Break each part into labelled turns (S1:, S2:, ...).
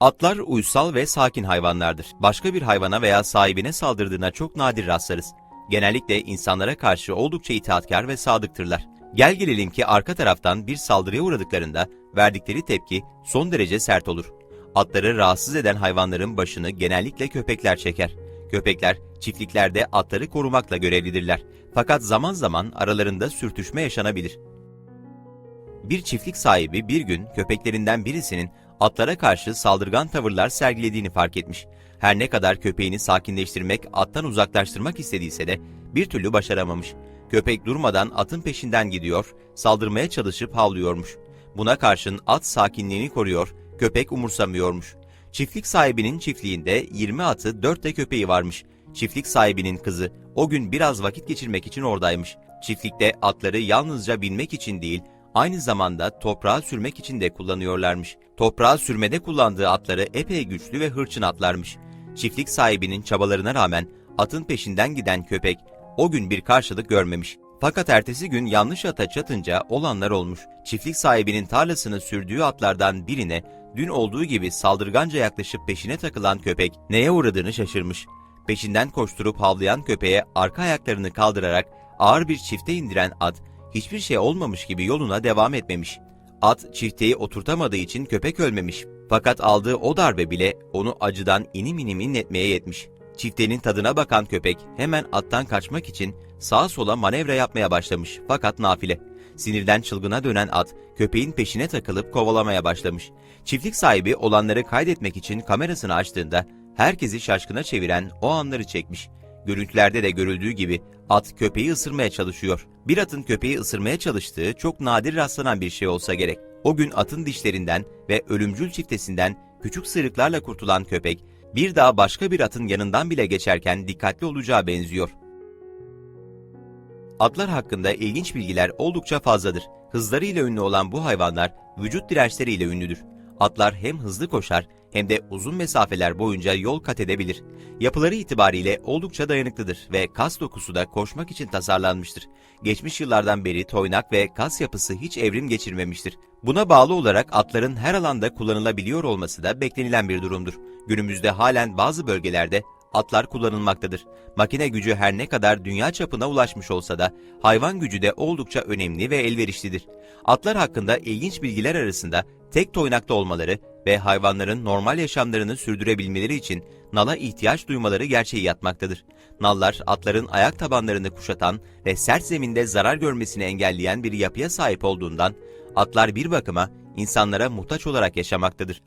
S1: Atlar uysal ve sakin hayvanlardır. Başka bir hayvana veya sahibine saldırdığına çok nadir rastlarız. Genellikle insanlara karşı oldukça itaatkar ve sadıktırlar. Gel gelelim ki arka taraftan bir saldırıya uğradıklarında verdikleri tepki son derece sert olur. Atları rahatsız eden hayvanların başını genellikle köpekler çeker. Köpekler çiftliklerde atları korumakla görevlidirler. Fakat zaman zaman aralarında sürtüşme yaşanabilir. Bir çiftlik sahibi bir gün köpeklerinden birisinin atlara karşı saldırgan tavırlar sergilediğini fark etmiş. Her ne kadar köpeğini sakinleştirmek, attan uzaklaştırmak istediyse de bir türlü başaramamış. Köpek durmadan atın peşinden gidiyor, saldırmaya çalışıp havlıyormuş. Buna karşın at sakinliğini koruyor, köpek umursamıyormuş. Çiftlik sahibinin çiftliğinde 20 atı 4 de köpeği varmış. Çiftlik sahibinin kızı o gün biraz vakit geçirmek için oradaymış. Çiftlikte atları yalnızca binmek için değil, aynı zamanda toprağa sürmek için de kullanıyorlarmış. Toprağa sürmede kullandığı atları epey güçlü ve hırçın atlarmış. Çiftlik sahibinin çabalarına rağmen atın peşinden giden köpek o gün bir karşılık görmemiş. Fakat ertesi gün yanlış ata çatınca olanlar olmuş. Çiftlik sahibinin tarlasını sürdüğü atlardan birine dün olduğu gibi saldırganca yaklaşıp peşine takılan köpek neye uğradığını şaşırmış. Peşinden koşturup havlayan köpeğe arka ayaklarını kaldırarak ağır bir çifte indiren at hiçbir şey olmamış gibi yoluna devam etmemiş. At çifteyi oturtamadığı için köpek ölmemiş. Fakat aldığı o darbe bile onu acıdan inim inim inletmeye yetmiş. Çiftenin tadına bakan köpek hemen attan kaçmak için sağa sola manevra yapmaya başlamış fakat nafile. Sinirden çılgına dönen at köpeğin peşine takılıp kovalamaya başlamış. Çiftlik sahibi olanları kaydetmek için kamerasını açtığında herkesi şaşkına çeviren o anları çekmiş. Görüntülerde de görüldüğü gibi at köpeği ısırmaya çalışıyor. Bir atın köpeği ısırmaya çalıştığı çok nadir rastlanan bir şey olsa gerek. O gün atın dişlerinden ve ölümcül çiftesinden küçük sıyrıklarla kurtulan köpek bir daha başka bir atın yanından bile geçerken dikkatli olacağı benziyor. Atlar hakkında ilginç bilgiler oldukça fazladır. Hızlarıyla ünlü olan bu hayvanlar vücut dirençleriyle ünlüdür. Atlar hem hızlı koşar hem de uzun mesafeler boyunca yol kat edebilir. Yapıları itibariyle oldukça dayanıklıdır ve kas dokusu da koşmak için tasarlanmıştır. Geçmiş yıllardan beri toynak ve kas yapısı hiç evrim geçirmemiştir. Buna bağlı olarak atların her alanda kullanılabiliyor olması da beklenilen bir durumdur. Günümüzde halen bazı bölgelerde atlar kullanılmaktadır. Makine gücü her ne kadar dünya çapına ulaşmış olsa da hayvan gücü de oldukça önemli ve elverişlidir. Atlar hakkında ilginç bilgiler arasında tek toynakta olmaları ve hayvanların normal yaşamlarını sürdürebilmeleri için nala ihtiyaç duymaları gerçeği yatmaktadır. Nallar atların ayak tabanlarını kuşatan ve sert zeminde zarar görmesini engelleyen bir yapıya sahip olduğundan atlar bir bakıma insanlara muhtaç olarak yaşamaktadır.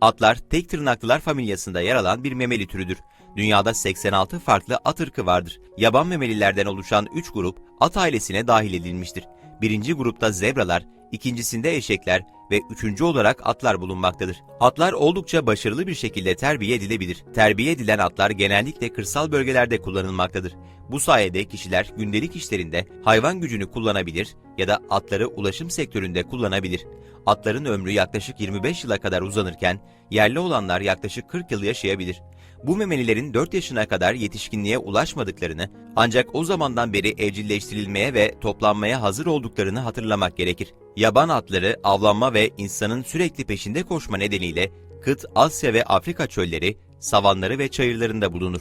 S1: Atlar tek tırnaklılar familyasında yer alan bir memeli türüdür. Dünyada 86 farklı at ırkı vardır. Yaban memelilerden oluşan 3 grup at ailesine dahil edilmiştir. Birinci grupta zebralar, ikincisinde eşekler ve üçüncü olarak atlar bulunmaktadır. Atlar oldukça başarılı bir şekilde terbiye edilebilir. Terbiye edilen atlar genellikle kırsal bölgelerde kullanılmaktadır. Bu sayede kişiler gündelik işlerinde hayvan gücünü kullanabilir ya da atları ulaşım sektöründe kullanabilir. Atların ömrü yaklaşık 25 yıla kadar uzanırken yerli olanlar yaklaşık 40 yıl yaşayabilir. Bu memelilerin 4 yaşına kadar yetişkinliğe ulaşmadıklarını ancak o zamandan beri evcilleştirilmeye ve toplanmaya hazır olduklarını hatırlamak gerekir. Yaban atları avlanma ve insanın sürekli peşinde koşma nedeniyle kıt Asya ve Afrika çölleri, savanları ve çayırlarında bulunur.